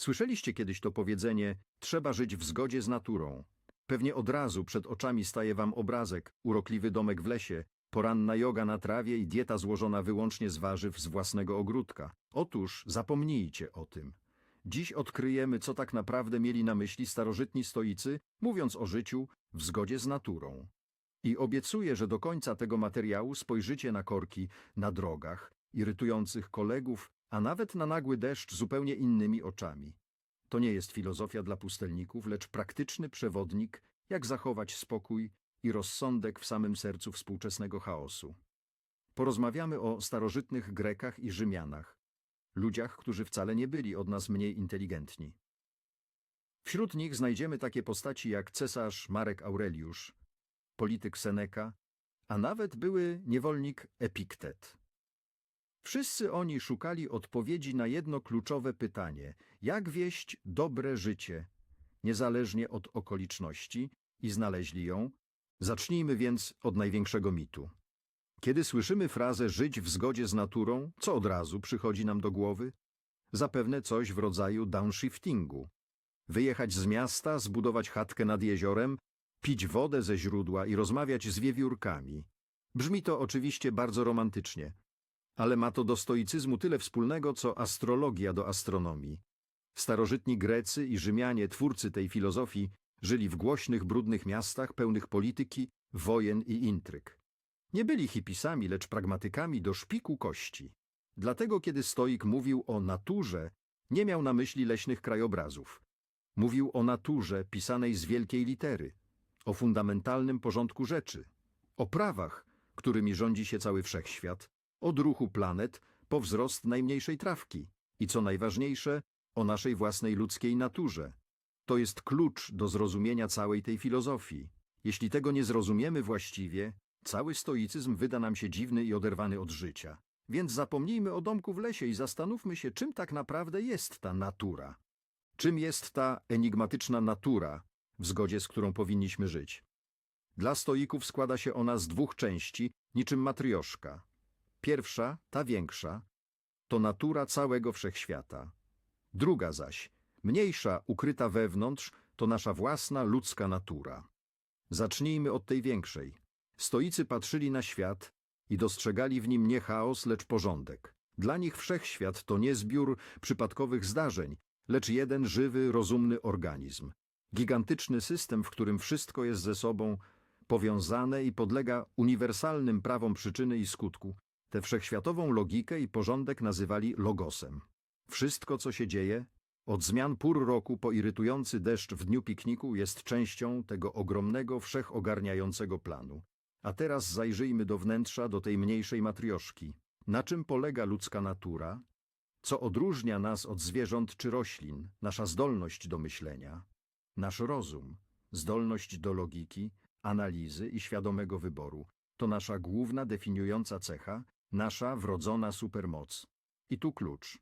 Słyszeliście kiedyś to powiedzenie trzeba żyć w zgodzie z naturą. Pewnie od razu przed oczami staje wam obrazek, urokliwy domek w lesie, poranna joga na trawie i dieta złożona wyłącznie z warzyw z własnego ogródka. Otóż zapomnijcie o tym. Dziś odkryjemy, co tak naprawdę mieli na myśli starożytni stoicy, mówiąc o życiu w zgodzie z naturą. I obiecuję, że do końca tego materiału spojrzycie na korki na drogach, irytujących kolegów, a nawet na nagły deszcz zupełnie innymi oczami. To nie jest filozofia dla pustelników, lecz praktyczny przewodnik, jak zachować spokój i rozsądek w samym sercu współczesnego chaosu. Porozmawiamy o starożytnych Grekach i Rzymianach, ludziach, którzy wcale nie byli od nas mniej inteligentni. Wśród nich znajdziemy takie postaci jak cesarz Marek Aureliusz, polityk Seneca, a nawet były niewolnik Epiktet. Wszyscy oni szukali odpowiedzi na jedno kluczowe pytanie: jak wieść dobre życie, niezależnie od okoliczności, i znaleźli ją. Zacznijmy więc od największego mitu. Kiedy słyszymy frazę żyć w zgodzie z naturą, co od razu przychodzi nam do głowy? Zapewne coś w rodzaju downshiftingu. Wyjechać z miasta, zbudować chatkę nad jeziorem, pić wodę ze źródła i rozmawiać z wiewiórkami. Brzmi to oczywiście bardzo romantycznie, ale ma to do stoicyzmu tyle wspólnego, co astrologia do astronomii. Starożytni Grecy i Rzymianie, twórcy tej filozofii, żyli w głośnych, brudnych miastach pełnych polityki, wojen i intryg. Nie byli hipisami, lecz pragmatykami do szpiku kości. Dlatego, kiedy stoik mówił o naturze, nie miał na myśli leśnych krajobrazów. Mówił o naturze pisanej z wielkiej litery, o fundamentalnym porządku rzeczy, o prawach, którymi rządzi się cały wszechświat, od ruchu planet po wzrost najmniejszej trawki i co najważniejsze, o naszej własnej ludzkiej naturze. To jest klucz do zrozumienia całej tej filozofii. Jeśli tego nie zrozumiemy właściwie, cały stoicyzm wyda nam się dziwny i oderwany od życia. Więc zapomnijmy o domku w lesie i zastanówmy się, czym tak naprawdę jest ta natura. Czym jest ta enigmatyczna natura, w zgodzie z którą powinniśmy żyć? Dla stoików składa się ona z dwóch części, niczym matrioszka. Pierwsza, ta większa, to natura całego wszechświata. Druga zaś, mniejsza, ukryta wewnątrz, to nasza własna ludzka natura. Zacznijmy od tej większej. Stoicy patrzyli na świat i dostrzegali w nim nie chaos, lecz porządek. Dla nich wszechświat to nie zbiór przypadkowych zdarzeń, lecz jeden żywy, rozumny organizm. Gigantyczny system, w którym wszystko jest ze sobą powiązane i podlega uniwersalnym prawom przyczyny i skutku. Tę wszechświatową logikę i porządek nazywali logosem. Wszystko, co się dzieje, od zmian pór roku po irytujący deszcz w dniu pikniku, jest częścią tego ogromnego, wszechogarniającego planu. A teraz zajrzyjmy do wnętrza, do tej mniejszej matrioszki. Na czym polega ludzka natura? Co odróżnia nas od zwierząt czy roślin? Nasza zdolność do myślenia, nasz rozum, zdolność do logiki, analizy i świadomego wyboru. To nasza główna definiująca cecha, nasza wrodzona supermoc. I tu klucz.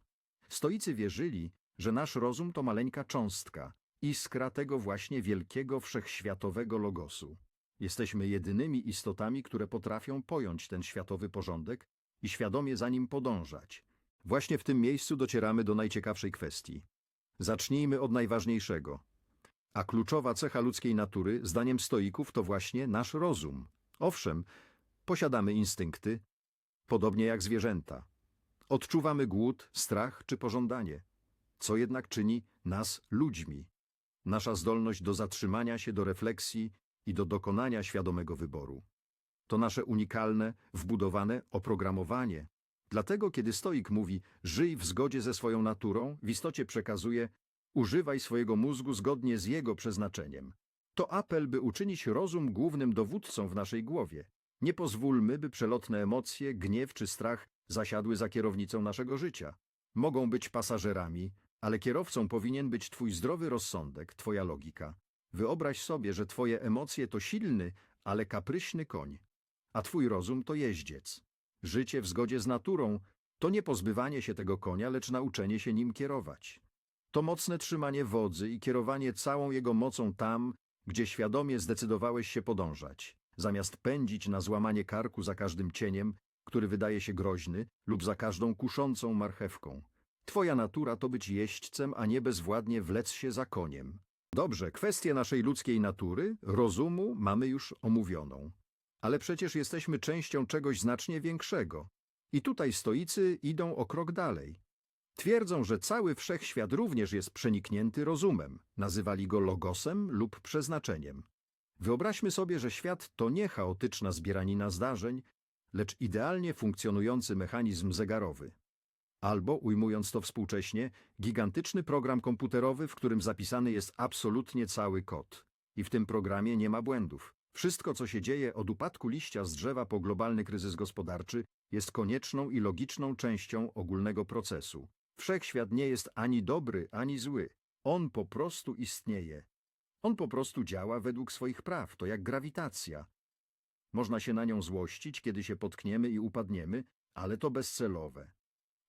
Stoicy wierzyli, że nasz rozum to maleńka cząstka, iskra tego właśnie wielkiego wszechświatowego logosu. Jesteśmy jedynymi istotami, które potrafią pojąć ten światowy porządek i świadomie za nim podążać. Właśnie w tym miejscu docieramy do najciekawszej kwestii. Zacznijmy od najważniejszego. A kluczowa cecha ludzkiej natury, zdaniem stoików, to właśnie nasz rozum. Owszem, posiadamy instynkty, podobnie jak zwierzęta. Odczuwamy głód, strach czy pożądanie. Co jednak czyni nas ludźmi? Nasza zdolność do zatrzymania się, do refleksji i do dokonania świadomego wyboru. To nasze unikalne, wbudowane oprogramowanie. Dlatego, kiedy stoik mówi żyj w zgodzie ze swoją naturą, w istocie przekazuje używaj swojego mózgu zgodnie z jego przeznaczeniem. To apel, by uczynić rozum głównym dowódcą w naszej głowie. Nie pozwólmy, by przelotne emocje, gniew czy strach zasiadły za kierownicą naszego życia. Mogą być pasażerami, ale kierowcą powinien być twój zdrowy rozsądek, twoja logika. Wyobraź sobie, że twoje emocje to silny, ale kapryśny koń, a twój rozum to jeździec. Życie w zgodzie z naturą to nie pozbywanie się tego konia, lecz nauczenie się nim kierować. To mocne trzymanie wodzy i kierowanie całą jego mocą tam, gdzie świadomie zdecydowałeś się podążać, zamiast pędzić na złamanie karku za każdym cieniem, który wydaje się groźny, lub za każdą kuszącą marchewką. Twoja natura to być jeźdźcem, a nie bezwładnie wlec się za koniem. Dobrze, kwestię naszej ludzkiej natury, rozumu mamy już omówioną. Ale przecież jesteśmy częścią czegoś znacznie większego. I tutaj stoicy idą o krok dalej. Twierdzą, że cały wszechświat również jest przeniknięty rozumem. Nazywali go logosem lub przeznaczeniem. Wyobraźmy sobie, że świat to nie chaotyczna zbieranina zdarzeń, lecz idealnie funkcjonujący mechanizm zegarowy. Albo, ujmując to współcześnie, gigantyczny program komputerowy, w którym zapisany jest absolutnie cały kod. I w tym programie nie ma błędów. Wszystko, co się dzieje od upadku liścia z drzewa po globalny kryzys gospodarczy, jest konieczną i logiczną częścią ogólnego procesu. Wszechświat nie jest ani dobry, ani zły. On po prostu istnieje. On po prostu działa według swoich praw, to jak grawitacja. Można się na nią złościć, kiedy się potkniemy i upadniemy, ale to bezcelowe.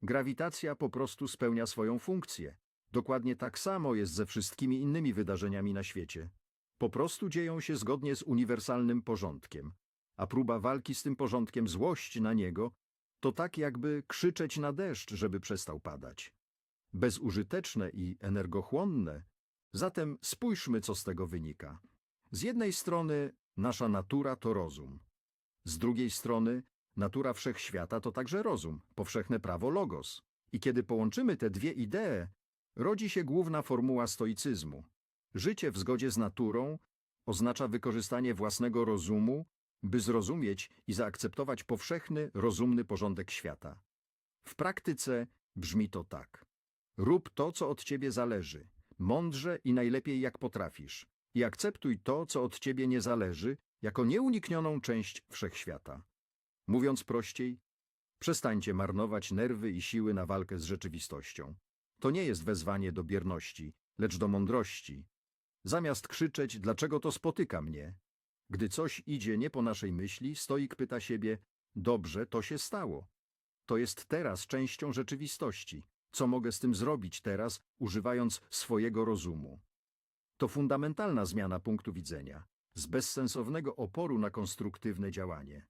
Grawitacja po prostu spełnia swoją funkcję. Dokładnie tak samo jest ze wszystkimi innymi wydarzeniami na świecie. Po prostu dzieją się zgodnie z uniwersalnym porządkiem. A próba walki z tym porządkiem, złość na niego, to tak jakby krzyczeć na deszcz, żeby przestał padać. Bezużyteczne i energochłonne. Zatem spójrzmy, co z tego wynika. Z jednej strony nasza natura to rozum. Z drugiej strony natura wszechświata to także rozum, powszechne prawo logos. I kiedy połączymy te dwie idee, rodzi się główna formuła stoicyzmu. Życie w zgodzie z naturą oznacza wykorzystanie własnego rozumu, by zrozumieć i zaakceptować powszechny, rozumny porządek świata. W praktyce brzmi to tak. Rób to, co od ciebie zależy, mądrze i najlepiej jak potrafisz, i akceptuj to, co od ciebie nie zależy, jako nieuniknioną część wszechświata. Mówiąc prościej, przestańcie marnować nerwy i siły na walkę z rzeczywistością. To nie jest wezwanie do bierności, lecz do mądrości. Zamiast krzyczeć, dlaczego to spotyka mnie, gdy coś idzie nie po naszej myśli, stoik pyta siebie, dobrze, to się stało. To jest teraz częścią rzeczywistości. Co mogę z tym zrobić teraz, używając swojego rozumu? To fundamentalna zmiana punktu widzenia, z bezsensownego oporu na konstruktywne działanie.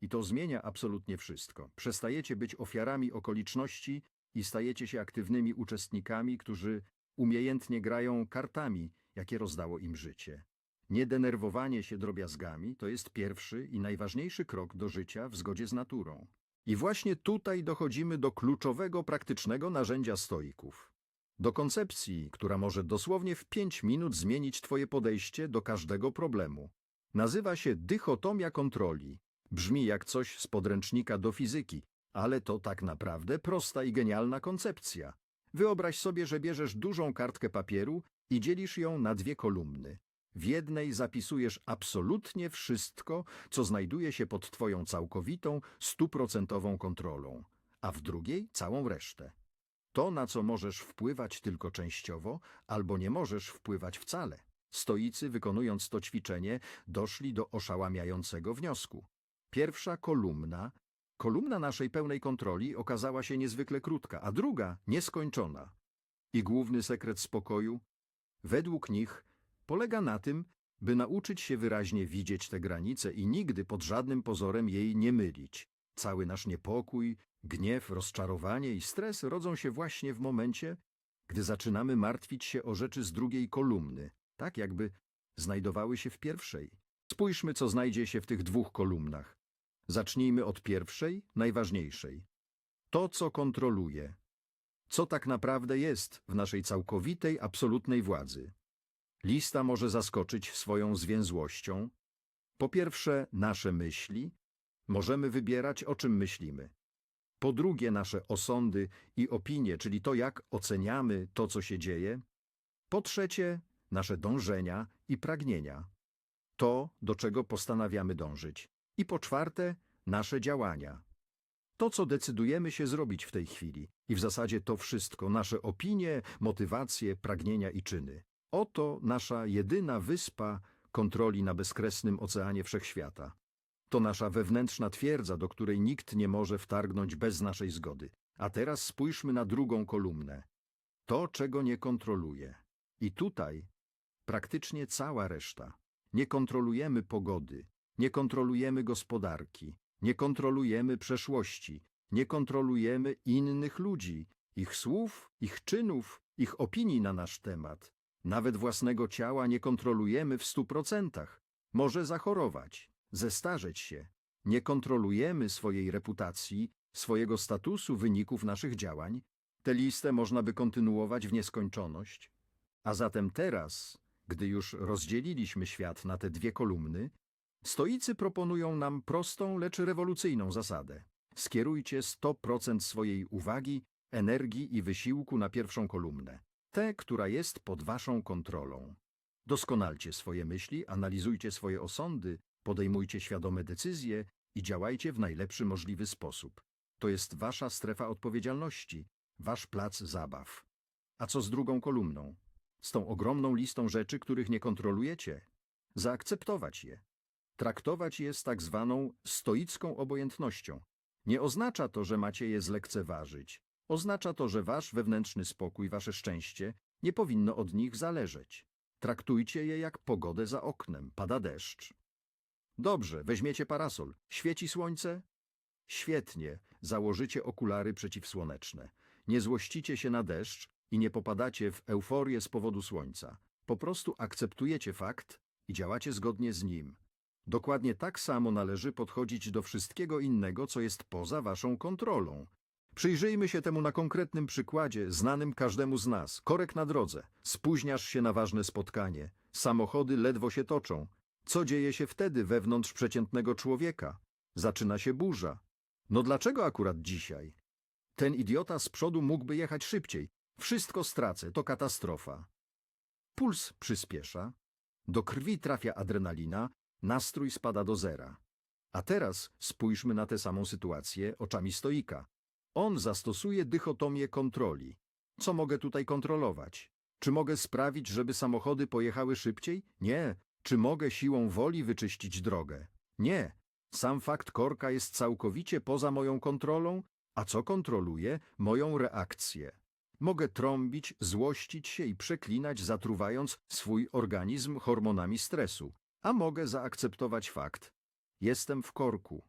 I to zmienia absolutnie wszystko. Przestajecie być ofiarami okoliczności i stajecie się aktywnymi uczestnikami, którzy umiejętnie grają kartami, jakie rozdało im życie. Niedenerwowanie się drobiazgami to jest pierwszy i najważniejszy krok do życia w zgodzie z naturą. I właśnie tutaj dochodzimy do kluczowego praktycznego narzędzia stoików. Do koncepcji, która może dosłownie w pięć minut zmienić Twoje podejście do każdego problemu. Nazywa się dychotomia kontroli. Brzmi jak coś z podręcznika do fizyki, ale to tak naprawdę prosta i genialna koncepcja. Wyobraź sobie, że bierzesz dużą kartkę papieru i dzielisz ją na dwie kolumny. W jednej zapisujesz absolutnie wszystko, co znajduje się pod Twoją całkowitą, stuprocentową kontrolą, a w drugiej całą resztę. To, na co możesz wpływać tylko częściowo, albo nie możesz wpływać wcale. Stoicy, wykonując to ćwiczenie, doszli do oszałamiającego wniosku. Pierwsza kolumna, kolumna naszej pełnej kontroli, okazała się niezwykle krótka, a druga nieskończona. I główny sekret spokoju? Według nich polega na tym, by nauczyć się wyraźnie widzieć te granice i nigdy pod żadnym pozorem jej nie mylić. Cały nasz niepokój, gniew, rozczarowanie i stres rodzą się właśnie w momencie, gdy zaczynamy martwić się o rzeczy z drugiej kolumny, tak jakby znajdowały się w pierwszej. Spójrzmy, co znajdzie się w tych dwóch kolumnach. Zacznijmy od pierwszej, najważniejszej. To, co kontroluje. Co tak naprawdę jest w naszej całkowitej, absolutnej władzy. Lista może zaskoczyć swoją zwięzłością. Po pierwsze, nasze myśli. Możemy wybierać, o czym myślimy. Po drugie, nasze osądy i opinie, czyli to, jak oceniamy to, co się dzieje. Po trzecie, nasze dążenia i pragnienia. To, do czego postanawiamy dążyć. I po czwarte, nasze działania. To, co decydujemy się zrobić w tej chwili. I w zasadzie to wszystko, nasze opinie, motywacje, pragnienia i czyny. Oto nasza jedyna wyspa kontroli na bezkresnym oceanie wszechświata. To nasza wewnętrzna twierdza, do której nikt nie może wtargnąć bez naszej zgody. A teraz spójrzmy na drugą kolumnę. To, czego nie kontroluje. I tutaj praktycznie cała reszta. Nie kontrolujemy pogody, nie kontrolujemy gospodarki, nie kontrolujemy przeszłości, nie kontrolujemy innych ludzi, ich słów, ich czynów, ich opinii na nasz temat. Nawet własnego ciała nie kontrolujemy w stu procentach. Może zachorować, zestarzeć się. Nie kontrolujemy swojej reputacji, swojego statusu, wyników naszych działań. Tę listę można by kontynuować w nieskończoność. A zatem teraz, gdy już rozdzieliliśmy świat na te dwie kolumny, stoicy proponują nam prostą, lecz rewolucyjną zasadę. Skierujcie 100% swojej uwagi, energii i wysiłku na pierwszą kolumnę, tę, która jest pod waszą kontrolą. Doskonalcie swoje myśli, analizujcie swoje osądy, podejmujcie świadome decyzje i działajcie w najlepszy możliwy sposób. To jest wasza strefa odpowiedzialności, wasz plac zabaw. A co z drugą kolumną? Z tą ogromną listą rzeczy, których nie kontrolujecie? Zaakceptować je. Traktować je z tak zwaną stoicką obojętnością. Nie oznacza to, że macie je zlekceważyć. Oznacza to, że wasz wewnętrzny spokój, wasze szczęście nie powinno od nich zależeć. Traktujcie je jak pogodę za oknem, pada deszcz. Dobrze, weźmiecie parasol. Świeci słońce? Świetnie, założycie okulary przeciwsłoneczne. Nie złościcie się na deszcz i nie popadacie w euforię z powodu słońca. Po prostu akceptujecie fakt i działacie zgodnie z nim. Dokładnie tak samo należy podchodzić do wszystkiego innego, co jest poza waszą kontrolą. Przyjrzyjmy się temu na konkretnym przykładzie, znanym każdemu z nas. Korek na drodze. Spóźniasz się na ważne spotkanie. Samochody ledwo się toczą. Co dzieje się wtedy wewnątrz przeciętnego człowieka? Zaczyna się burza. No dlaczego akurat dzisiaj? Ten idiota z przodu mógłby jechać szybciej. Wszystko stracę, to katastrofa. Puls przyspiesza, do krwi trafia adrenalina, nastrój spada do zera. A teraz spójrzmy na tę samą sytuację oczami stoika. On zastosuje dychotomię kontroli. Co mogę tutaj kontrolować? Czy mogę sprawić, żeby samochody pojechały szybciej? Nie. Czy mogę siłą woli wyczyścić drogę? Nie. Sam fakt korka jest całkowicie poza moją kontrolą, a co kontroluje? Moją reakcję. Mogę trąbić, złościć się i przeklinać, zatruwając swój organizm hormonami stresu, a mogę zaakceptować fakt. Jestem w korku.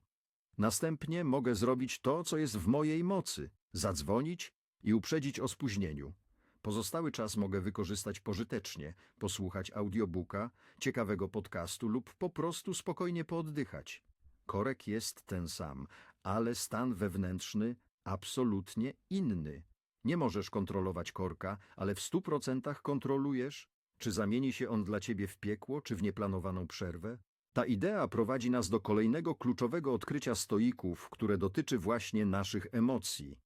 Następnie mogę zrobić to, co jest w mojej mocy, zadzwonić i uprzedzić o spóźnieniu. Pozostały czas mogę wykorzystać pożytecznie, posłuchać audiobooka, ciekawego podcastu lub po prostu spokojnie pooddychać. Korek jest ten sam, ale stan wewnętrzny absolutnie inny. Nie możesz kontrolować korka, ale w stu procentach kontrolujesz, czy zamieni się on dla ciebie w piekło, czy w nieplanowaną przerwę. Ta idea prowadzi nas do kolejnego kluczowego odkrycia stoików, które dotyczy właśnie naszych emocji.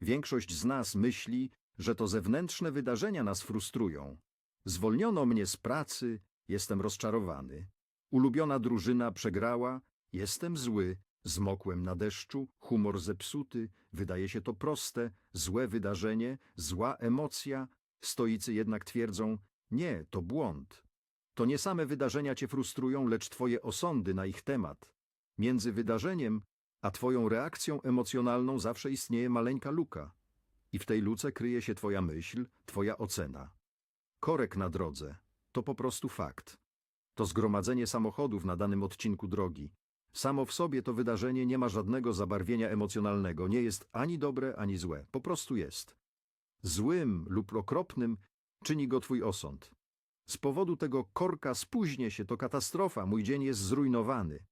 Większość z nas myśli, że to zewnętrzne wydarzenia nas frustrują. Zwolniono mnie z pracy, jestem rozczarowany. Ulubiona drużyna przegrała, jestem zły, zmokłem na deszczu, humor zepsuty, wydaje się to proste, złe wydarzenie, zła emocja. Stoicy jednak twierdzą, nie, to błąd. To nie same wydarzenia cię frustrują, lecz twoje osądy na ich temat. Między wydarzeniem a twoją reakcją emocjonalną zawsze istnieje maleńka luka. I w tej luce kryje się twoja myśl, twoja ocena. Korek na drodze to po prostu fakt. To zgromadzenie samochodów na danym odcinku drogi. Samo w sobie to wydarzenie nie ma żadnego zabarwienia emocjonalnego, nie jest ani dobre, ani złe, po prostu jest. Złym lub okropnym czyni go twój osąd. Z powodu tego korka spóźnię się, to katastrofa, mój dzień jest zrujnowany.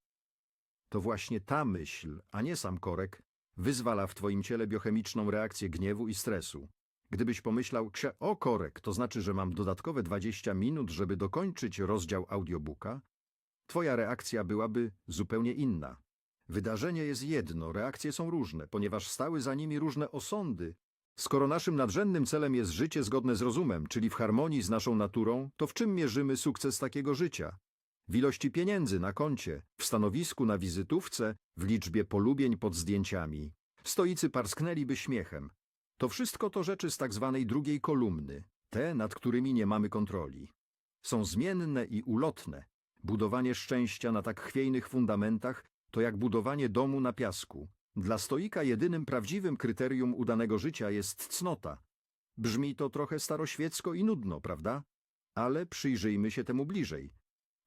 To właśnie ta myśl, a nie sam korek, wyzwala w twoim ciele biochemiczną reakcję gniewu i stresu. Gdybyś pomyślał, "Księ- o korek, to znaczy, że mam dodatkowe 20 minut, żeby dokończyć rozdział audiobooka, twoja reakcja byłaby zupełnie inna. Wydarzenie jest jedno, reakcje są różne, ponieważ stały za nimi różne osądy. Skoro naszym nadrzędnym celem jest życie zgodne z rozumem, czyli w harmonii z naszą naturą, to w czym mierzymy sukces takiego życia? W ilości pieniędzy na koncie, w stanowisku na wizytówce, w liczbie polubień pod zdjęciami. Stoicy parsknęliby śmiechem. To wszystko to rzeczy z tak zwanej drugiej kolumny, te, nad którymi nie mamy kontroli. Są zmienne i ulotne. Budowanie szczęścia na tak chwiejnych fundamentach to jak budowanie domu na piasku. Dla stoika jedynym prawdziwym kryterium udanego życia jest cnota. Brzmi to trochę staroświecko i nudno, prawda? Ale przyjrzyjmy się temu bliżej.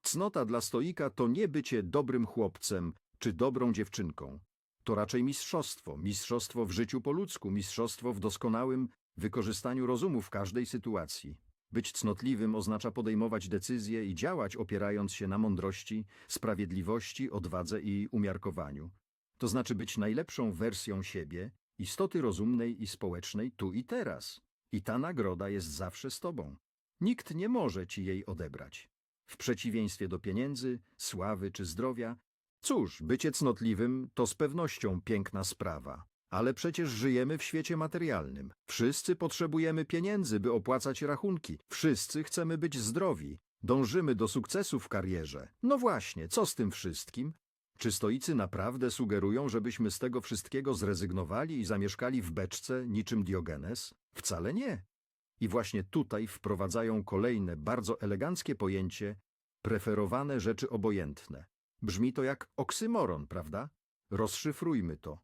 Cnota dla stoika to nie bycie dobrym chłopcem czy dobrą dziewczynką. To raczej mistrzostwo, mistrzostwo w życiu po ludzku, mistrzostwo w doskonałym wykorzystaniu rozumu w każdej sytuacji. Być cnotliwym oznacza podejmować decyzje i działać opierając się na mądrości, sprawiedliwości, odwadze i umiarkowaniu. To znaczy być najlepszą wersją siebie, istoty rozumnej i społecznej tu i teraz. I ta nagroda jest zawsze z tobą. Nikt nie może ci jej odebrać. W przeciwieństwie do pieniędzy, sławy czy zdrowia, cóż, bycie cnotliwym to z pewnością piękna sprawa. Ale przecież żyjemy w świecie materialnym. Wszyscy potrzebujemy pieniędzy, by opłacać rachunki. Wszyscy chcemy być zdrowi. Dążymy do sukcesu w karierze. No właśnie, co z tym wszystkim? Czy stoicy naprawdę sugerują, żebyśmy z tego wszystkiego zrezygnowali i zamieszkali w beczce niczym Diogenes? Wcale nie. I właśnie tutaj wprowadzają kolejne, bardzo eleganckie pojęcie preferowane rzeczy obojętne. Brzmi to jak oksymoron, prawda? Rozszyfrujmy to.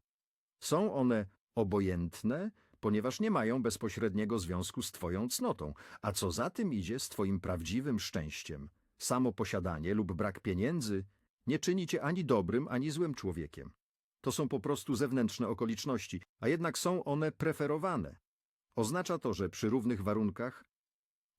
Są one obojętne, ponieważ nie mają bezpośredniego związku z Twoją cnotą, a co za tym idzie z Twoim prawdziwym szczęściem. Samo posiadanie lub brak pieniędzy nie czyni Cię ani dobrym, ani złym człowiekiem. To są po prostu zewnętrzne okoliczności, a jednak są one preferowane. Oznacza to, że przy równych warunkach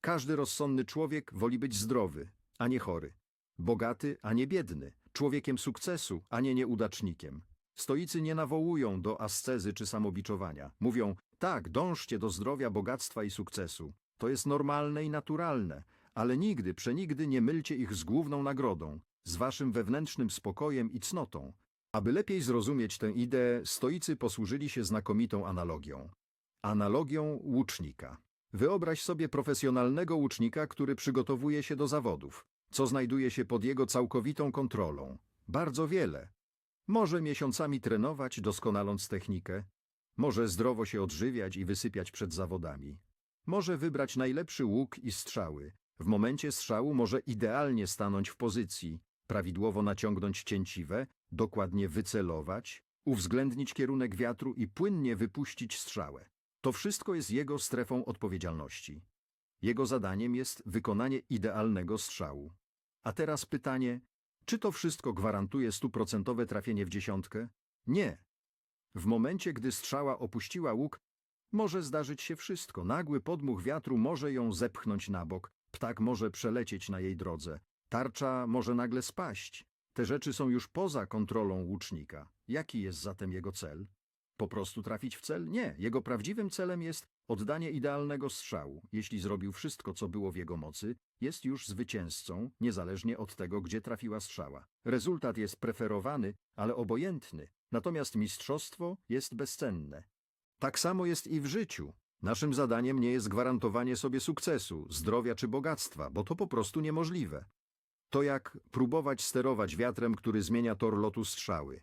każdy rozsądny człowiek woli być zdrowy, a nie chory, bogaty, a nie biedny, człowiekiem sukcesu, a nie nieudacznikiem. Stoicy nie nawołują do ascezy czy samobiczowania. Mówią, tak, dążcie do zdrowia, bogactwa i sukcesu. To jest normalne i naturalne, ale nigdy, przenigdy nie mylcie ich z główną nagrodą, z waszym wewnętrznym spokojem i cnotą. Aby lepiej zrozumieć tę ideę, stoicy posłużyli się znakomitą analogią. Analogią łucznika. Wyobraź sobie profesjonalnego łucznika, który przygotowuje się do zawodów. Co znajduje się pod jego całkowitą kontrolą? Bardzo wiele. Może miesiącami trenować, doskonaląc technikę. Może zdrowo się odżywiać i wysypiać przed zawodami. Może wybrać najlepszy łuk i strzały. W momencie strzału może idealnie stanąć w pozycji, prawidłowo naciągnąć cięciwę, dokładnie wycelować, uwzględnić kierunek wiatru i płynnie wypuścić strzałę. To wszystko jest jego strefą odpowiedzialności. Jego zadaniem jest wykonanie idealnego strzału. A teraz pytanie, czy to wszystko gwarantuje stuprocentowe trafienie w dziesiątkę? Nie. W momencie, gdy strzała opuściła łuk, może zdarzyć się wszystko. Nagły podmuch wiatru może ją zepchnąć na bok, ptak może przelecieć na jej drodze, tarcza może nagle spaść. Te rzeczy są już poza kontrolą łucznika. Jaki jest zatem jego cel? Po prostu trafić w cel? Nie. Jego prawdziwym celem jest oddanie idealnego strzału. Jeśli zrobił wszystko, co było w jego mocy, jest już zwycięzcą, niezależnie od tego, gdzie trafiła strzała. Rezultat jest preferowany, ale obojętny, natomiast mistrzostwo jest bezcenne. Tak samo jest i w życiu. Naszym zadaniem nie jest gwarantowanie sobie sukcesu, zdrowia czy bogactwa, bo to po prostu niemożliwe. To jak próbować sterować wiatrem, który zmienia tor lotu strzały.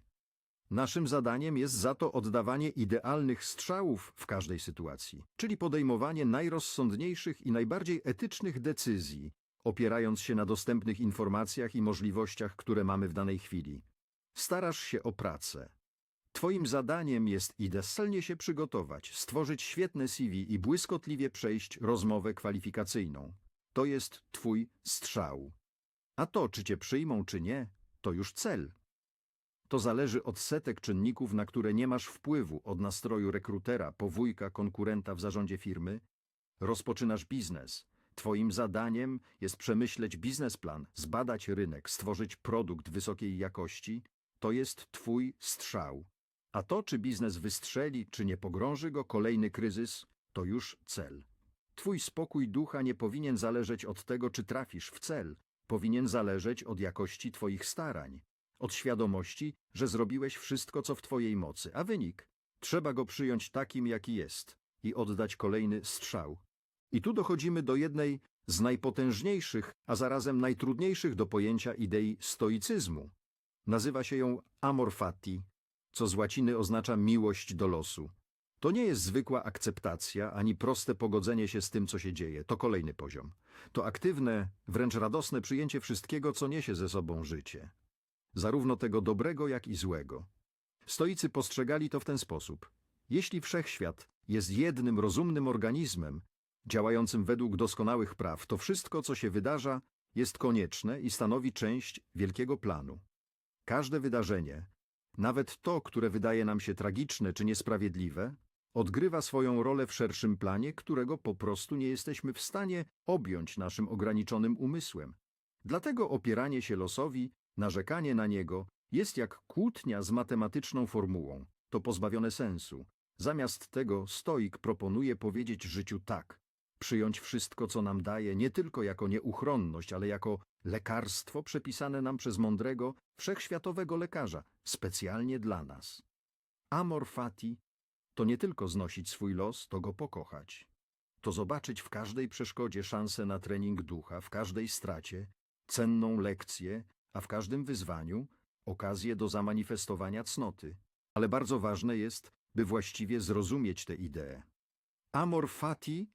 Naszym zadaniem jest za to oddawanie idealnych strzałów w każdej sytuacji, czyli podejmowanie najrozsądniejszych i najbardziej etycznych decyzji, opierając się na dostępnych informacjach i możliwościach, które mamy w danej chwili. Starasz się o pracę. Twoim zadaniem jest idealnie się przygotować, stworzyć świetne CV i błyskotliwie przejść rozmowę kwalifikacyjną. To jest Twój strzał. A to, czy Cię przyjmą, czy nie, to już cel. To zależy od setek czynników, na które nie masz wpływu, od nastroju rekrutera, powójka, konkurenta w zarządzie firmy. Rozpoczynasz biznes. Twoim zadaniem jest przemyśleć biznesplan, zbadać rynek, stworzyć produkt wysokiej jakości. To jest Twój strzał. A to, czy biznes wystrzeli, czy nie pogrąży go kolejny kryzys, to już cel. Twój spokój ducha nie powinien zależeć od tego, czy trafisz w cel. Powinien zależeć od jakości Twoich starań od świadomości, że zrobiłeś wszystko, co w Twojej mocy, a wynik trzeba go przyjąć takim, jaki jest i oddać kolejny strzał. I tu dochodzimy do jednej z najpotężniejszych, a zarazem najtrudniejszych do pojęcia idei stoicyzmu. Nazywa się ją amor fati, co z łaciny oznacza miłość do losu. To nie jest zwykła akceptacja, ani proste pogodzenie się z tym, co się dzieje. To kolejny poziom. To aktywne, wręcz radosne przyjęcie wszystkiego, co niesie ze sobą życie zarówno tego dobrego, jak i złego. Stoicy postrzegali to w ten sposób. Jeśli wszechświat jest jednym rozumnym organizmem, działającym według doskonałych praw, to wszystko, co się wydarza, jest konieczne i stanowi część wielkiego planu. Każde wydarzenie Nawet to, które wydaje nam się tragiczne czy niesprawiedliwe, odgrywa swoją rolę w szerszym planie, którego po prostu nie jesteśmy w stanie objąć naszym ograniczonym umysłem. Dlatego opieranie się losowi, narzekanie na niego, jest jak kłótnia z matematyczną formułą. To pozbawione sensu. Zamiast tego stoik proponuje powiedzieć życiu tak. Przyjąć wszystko, co nam daje, nie tylko jako nieuchronność, ale jako lekarstwo przepisane nam przez mądrego, wszechświatowego lekarza, specjalnie dla nas. Amor fati to nie tylko znosić swój los, to go pokochać. To zobaczyć w każdej przeszkodzie szansę na trening ducha, w każdej stracie, cenną lekcję, a w każdym wyzwaniu okazję do zamanifestowania cnoty. Ale bardzo ważne jest, by właściwie zrozumieć tę ideę. Amor fati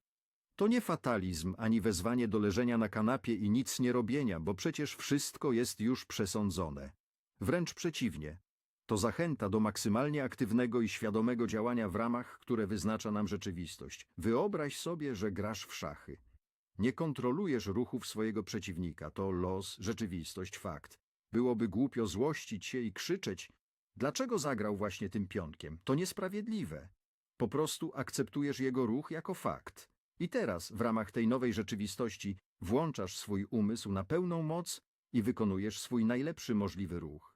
to nie fatalizm ani wezwanie do leżenia na kanapie i nic nie robienia, bo przecież wszystko jest już przesądzone. Wręcz przeciwnie. To zachęta do maksymalnie aktywnego i świadomego działania w ramach, które wyznacza nam rzeczywistość. Wyobraź sobie, że grasz w szachy. Nie kontrolujesz ruchów swojego przeciwnika, to los, rzeczywistość, fakt. Byłoby głupio złościć się i krzyczeć, dlaczego zagrał właśnie tym pionkiem. To niesprawiedliwe. Po prostu akceptujesz jego ruch jako fakt. I teraz, w ramach tej nowej rzeczywistości, włączasz swój umysł na pełną moc i wykonujesz swój najlepszy możliwy ruch.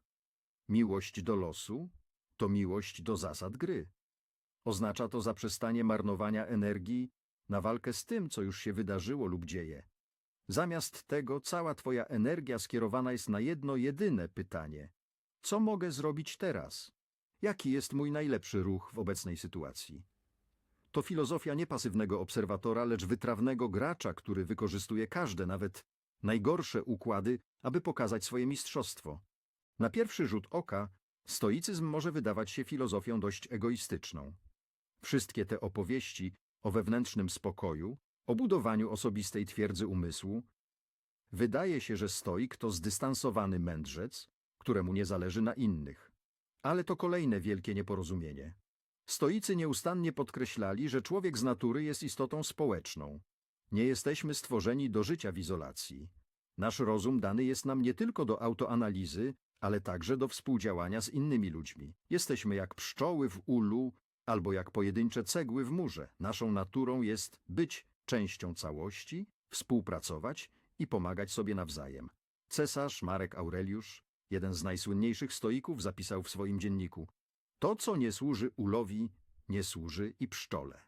Miłość do losu to miłość do zasad gry. Oznacza to zaprzestanie marnowania energii na walkę z tym, co już się wydarzyło lub dzieje. Zamiast tego cała twoja energia skierowana jest na jedno jedyne pytanie. Co mogę zrobić teraz? Jaki jest mój najlepszy ruch w obecnej sytuacji? To filozofia nie pasywnego obserwatora, lecz wytrawnego gracza, który wykorzystuje każde, nawet najgorsze układy, aby pokazać swoje mistrzostwo. Na pierwszy rzut oka stoicyzm może wydawać się filozofią dość egoistyczną. Wszystkie te opowieści o wewnętrznym spokoju, o budowaniu osobistej twierdzy umysłu, wydaje się, że stoik to zdystansowany mędrzec, któremu nie zależy na innych. Ale to kolejne wielkie nieporozumienie. Stoicy nieustannie podkreślali, że człowiek z natury jest istotą społeczną. Nie jesteśmy stworzeni do życia w izolacji. Nasz rozum dany jest nam nie tylko do autoanalizy, ale także do współdziałania z innymi ludźmi. Jesteśmy jak pszczoły w ulu albo jak pojedyncze cegły w murze. Naszą naturą jest być częścią całości, współpracować i pomagać sobie nawzajem. Cesarz Marek Aureliusz, jeden z najsłynniejszych stoików, zapisał w swoim dzienniku To, co nie służy ulowi, nie służy i pszczole.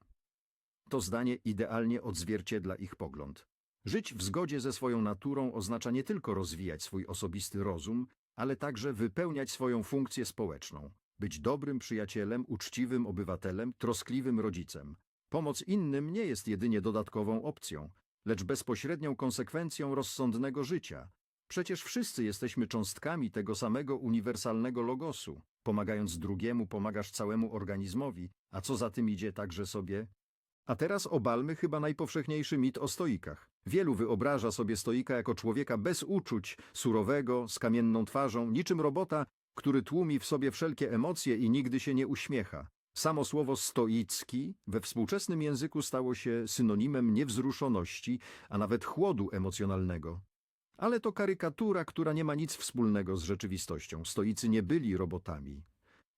To zdanie idealnie odzwierciedla ich pogląd. Żyć w zgodzie ze swoją naturą oznacza nie tylko rozwijać swój osobisty rozum, ale także wypełniać swoją funkcję społeczną. Być dobrym przyjacielem, uczciwym obywatelem, troskliwym rodzicem. Pomoc innym nie jest jedynie dodatkową opcją, lecz bezpośrednią konsekwencją rozsądnego życia. Przecież wszyscy jesteśmy cząstkami tego samego uniwersalnego logosu. Pomagając drugiemu, pomagasz całemu organizmowi, a co za tym idzie także sobie. A teraz obalmy chyba najpowszechniejszy mit o stoikach. Wielu wyobraża sobie stoika jako człowieka bez uczuć, surowego, z kamienną twarzą, niczym robota, który tłumi w sobie wszelkie emocje i nigdy się nie uśmiecha. Samo słowo stoicki we współczesnym języku stało się synonimem niewzruszoności, a nawet chłodu emocjonalnego. Ale to karykatura, która nie ma nic wspólnego z rzeczywistością. Stoicy nie byli robotami.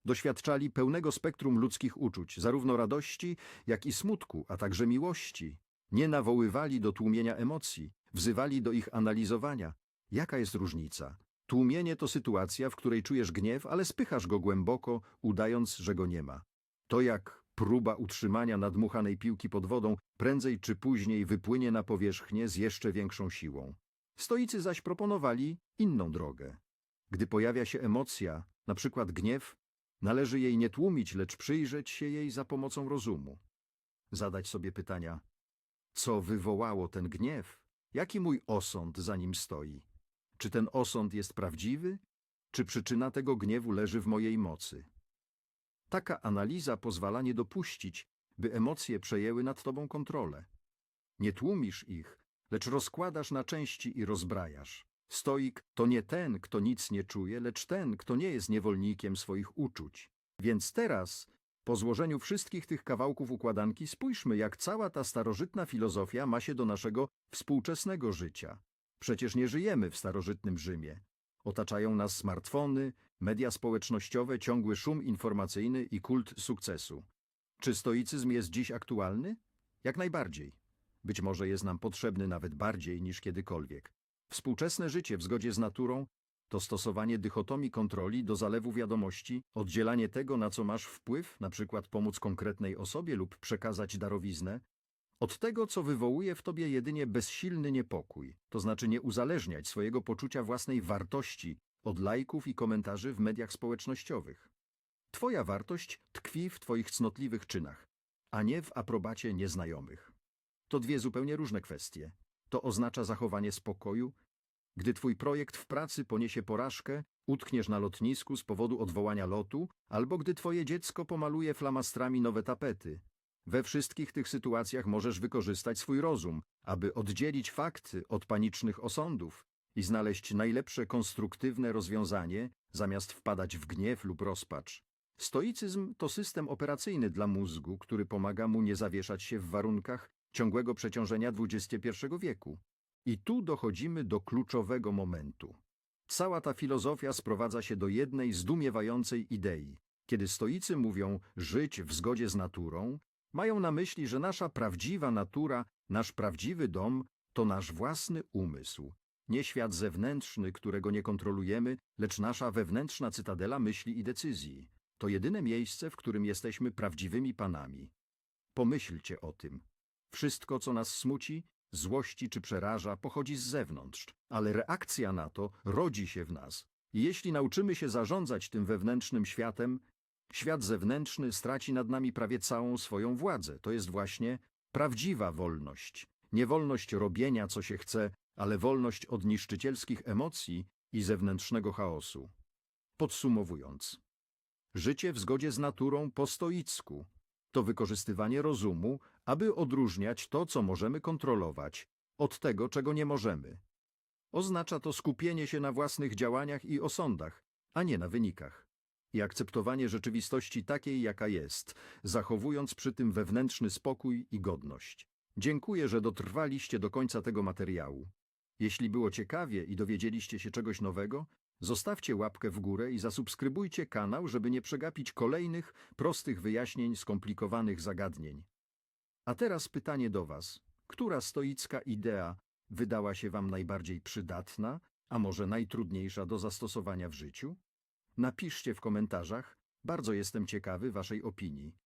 Doświadczali pełnego spektrum ludzkich uczuć, zarówno radości, jak i smutku, a także miłości. Nie nawoływali do tłumienia emocji, wzywali do ich analizowania. Jaka jest różnica? Tłumienie to sytuacja, w której czujesz gniew, ale spychasz go głęboko, udając, że go nie ma. To jak próba utrzymania nadmuchanej piłki pod wodą, prędzej czy później wypłynie na powierzchnię z jeszcze większą siłą. Stoicy zaś proponowali inną drogę. Gdy pojawia się emocja, na przykład gniew, należy jej nie tłumić, lecz przyjrzeć się jej za pomocą rozumu. Zadać sobie pytania, co wywołało ten gniew? Jaki mój osąd za nim stoi? Czy ten osąd jest prawdziwy? Czy przyczyna tego gniewu leży w mojej mocy? Taka analiza pozwala nie dopuścić, by emocje przejęły nad tobą kontrolę. Nie tłumisz ich, lecz rozkładasz na części i rozbrajasz. Stoik to nie ten, kto nic nie czuje, lecz ten, kto nie jest niewolnikiem swoich uczuć. Więc teraz, po złożeniu wszystkich tych kawałków układanki, spójrzmy, jak cała ta starożytna filozofia ma się do naszego współczesnego życia. Przecież nie żyjemy w starożytnym Rzymie. Otaczają nas smartfony, media społecznościowe, ciągły szum informacyjny i kult sukcesu. Czy stoicyzm jest dziś aktualny? Jak najbardziej. Być może jest nam potrzebny nawet bardziej niż kiedykolwiek. Współczesne życie w zgodzie z naturą to stosowanie dychotomii kontroli do zalewu wiadomości, oddzielanie tego, na co masz wpływ, przykład pomóc konkretnej osobie lub przekazać darowiznę, od tego, co wywołuje w tobie jedynie bezsilny niepokój, to znaczy nie uzależniać swojego poczucia własnej wartości od lajków i komentarzy w mediach społecznościowych. Twoja wartość tkwi w twoich cnotliwych czynach, a nie w aprobacie nieznajomych. To dwie zupełnie różne kwestie. To oznacza zachowanie spokoju. Gdy twój projekt w pracy poniesie porażkę, utkniesz na lotnisku z powodu odwołania lotu, albo gdy twoje dziecko pomaluje flamastrami nowe tapety. We wszystkich tych sytuacjach możesz wykorzystać swój rozum, aby oddzielić fakty od panicznych osądów i znaleźć najlepsze konstruktywne rozwiązanie, zamiast wpadać w gniew lub rozpacz. Stoicyzm to system operacyjny dla mózgu, który pomaga mu nie zawieszać się w warunkach ciągłego przeciążenia XXI wieku. I tu dochodzimy do kluczowego momentu. Cała ta filozofia sprowadza się do jednej zdumiewającej idei. Kiedy stoicy mówią żyć w zgodzie z naturą, mają na myśli, że nasza prawdziwa natura, nasz prawdziwy dom to nasz własny umysł. Nie świat zewnętrzny, którego nie kontrolujemy, lecz nasza wewnętrzna cytadela myśli i decyzji. To jedyne miejsce, w którym jesteśmy prawdziwymi panami. Pomyślcie o tym. Wszystko, co nas smuci, złości czy przeraża, pochodzi z zewnątrz, ale reakcja na to rodzi się w nas. I jeśli nauczymy się zarządzać tym wewnętrznym światem, świat zewnętrzny straci nad nami prawie całą swoją władzę. To jest właśnie prawdziwa wolność. Nie wolność robienia, co się chce, ale wolność od niszczycielskich emocji i zewnętrznego chaosu. Podsumowując, życie w zgodzie z naturą po stoicku to wykorzystywanie rozumu, aby odróżniać to, co możemy kontrolować, od tego, czego nie możemy. Oznacza to skupienie się na własnych działaniach i osądach, a nie na wynikach. I akceptowanie rzeczywistości takiej, jaka jest, zachowując przy tym wewnętrzny spokój i godność. Dziękuję, że dotrwaliście do końca tego materiału. Jeśli było ciekawie i dowiedzieliście się czegoś nowego, zostawcie łapkę w górę i zasubskrybujcie kanał, żeby nie przegapić kolejnych, prostych wyjaśnień skomplikowanych zagadnień. A teraz pytanie do Was. Która stoicka idea wydała się Wam najbardziej przydatna, a może najtrudniejsza do zastosowania w życiu? Napiszcie w komentarzach, bardzo jestem ciekawy Waszej opinii.